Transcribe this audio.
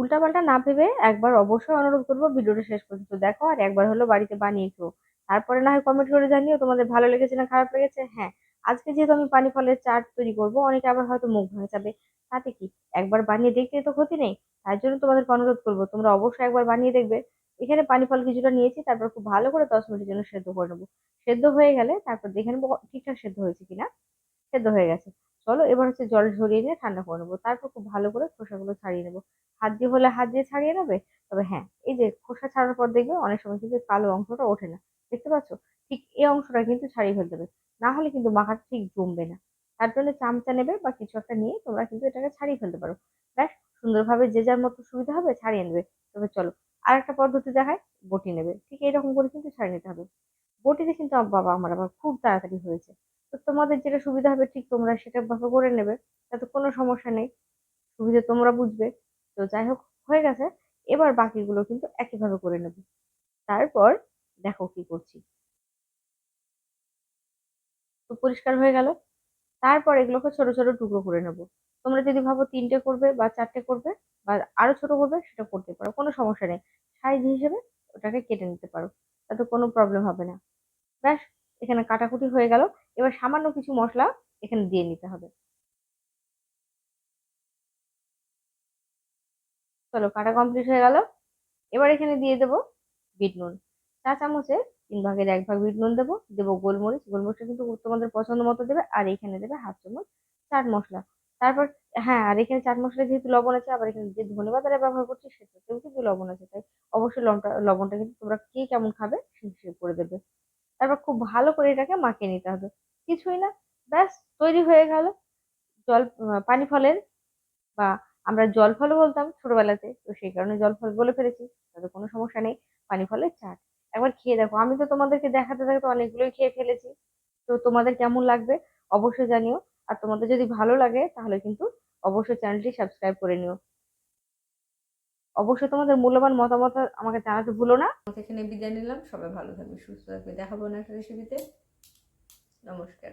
উল্টাপাল্টা না ভেবে একবার অবশ্যই অনুরোধ করব ভিডিওটা শেষ পর্যন্ত দেখো আর একবার হলো বাড়িতে বানিয়ে খেও। তারপরে না হয় কমেন্ট করে জানিও তোমাদের ভালো লেগেছে না খারাপ লেগেছে? হ্যাঁ আজকে যেহেতু আমি পানি ফলের চাট তৈরি করব, অনেকে আবার হয়তো মুখ ভেঙে যাবে। তাতে কি? একবার বানিয়ে দেখতে তো ক্ষতি নেই, তার জন্য তোমাদেরকে অনুরোধ করব, তোমরা অবশ্যই একবার বানিয়ে দেখবে। এখানে পানি ফল কিছুটা নিয়েছি, তারপর খুব ভালো করে দশ মিনিটের জন্য সেদ্ধ করে নেব। সেদ্ধ হয়ে গেলে তারপর দেখে নেব ঠিকঠাক সেদ্ধ হয়েছে কিনা। সেদ্ধ হয়ে গেছে। চলো এবার হচ্ছে জল ঝরিয়ে নিয়ে ঠান্ডা করে নেব, তারপর খুব ভালো করে খোসাগুলো ছাড়িয়ে নেব। হাত দিয়ে হলে হাত দিয়ে ছাড়িয়ে নেবে তবে হ্যাঁ এই যে খোসা ছাড়ার পর দেখবে অনেক সময় কিন্তু কালো অংশটা ওঠে না। দেখতে পাচ্ছ? ঠিক এই অংশটা কিন্তু ছাড়িয়ে ফেলতে হবে। না হলে কিন্তু মাখাটা ঠিক জমবে না। তার জন্য চামচা নেবে বা কিছু একটা নিয়ে তোমরা কিন্তু এটাকে ছাড়িয়ে ফেলতে পারো। ব্যাস, সুন্দরভাবে যে যার মতো সুবিধা হবে ছাড়িয়ে নেবে। তবে চলো আর একটা পদ্ধতি দেখায়, বটি নেবে। ঠিক এইরকম করে কিন্তু ছাড়িয়ে নিতে হবে। বটিতে কিন্তু বাবা আমার আবার খুব তাড়াতাড়ি হয়েছে। তো তোমাদের যেটা সুবিধা হবে ঠিক তোমরা সেটা ভাবে করে নেবে। তাতে কোনো সমস্যা নেই। সুবিধা তোমরা বুঝবে। তো যাই হোক, হয়ে গেছে। এবার বাকিগুলো কিন্তু একইভাবে করে নেবে। তারপর দেখো কি করছি। তো পরিষ্কার হয়ে গেল। তারপর এগুলোকে ছোট ছোট টুকরো করে নেব। তোমরা যদি ভাবো তিনটে করবে বা চারটে করবে বা আরও ছোট করবে, সেটা করতে পারো। কোনো সমস্যা নেই। সাইজ হিসেবে ওটাকে কেটে নিতে পারো। তাতে কোনো প্রবলেম হবে না। ব্যাস, এখানে কাটাকুটি হয়ে গেল। এবার সামান্য কিছু মশলা এখানে দিয়ে নিতে হবে। চলো, কাটা কমপ্লিট হয়ে গেল। এবার এখানে দিয়ে দেবো বিট নুন। চা চামচে তিন ভাগের এক ভাগ বিট নুন দেবো। দেবো গোলমরিচ। গোলমরিচটা কিন্তু তোমাদের পছন্দ মতো দেবে। আর এখানে দেবে হাফ চামচ চাট মশলা। তারপর হ্যাঁ আর এখানে চাট মশলা যেহেতু লবণ আছে, আবার এখানে যে ধনে পাতাটা ব্যবহার করছি, সেটাতেও কিন্তু লবণ আছে। তাই অবশ্যই লবণটা লবণটা কিন্তু তোমরা কে কেমন খাবে হিসেবে করে দেবে। তারপর খুব ভালো করে এটাকে মাখিয়ে নিতে হবে। কিছুই না, ব্যাস, তৈরি হয়ে গেল। জল পানি ফলের বা আমরা জল ফলও বলতাম ছোটবেলাতে, তো সেই কারণে জল ফল বলে ফেলেছি, তাতে কোনো সমস্যা নেই, পানি ফলের চাট। একবার খেয়ে দেখো, আমি তো তোমাদেরকে দেখাতে দেখাতে অনেকগুলোই খেয়ে ফেলেছি, তো তোমাদের কেমন লাগবে অবশ্যই জানিও, আর তোমাদের যদি ভালো লাগে তাহলে কিন্তু অবশ্যই চ্যানেলটি সাবস্ক্রাইব করে নিও। অবশ্যই তোমাদের মূল্যবান মতামত আমাকে জানাতে ভুলো না। এখানে বিদায় নিলাম, সবাই ভালো থাকবে, সুস্থ থাকবে, দেখাবো না একটা রেসিপিতে নমস্কার।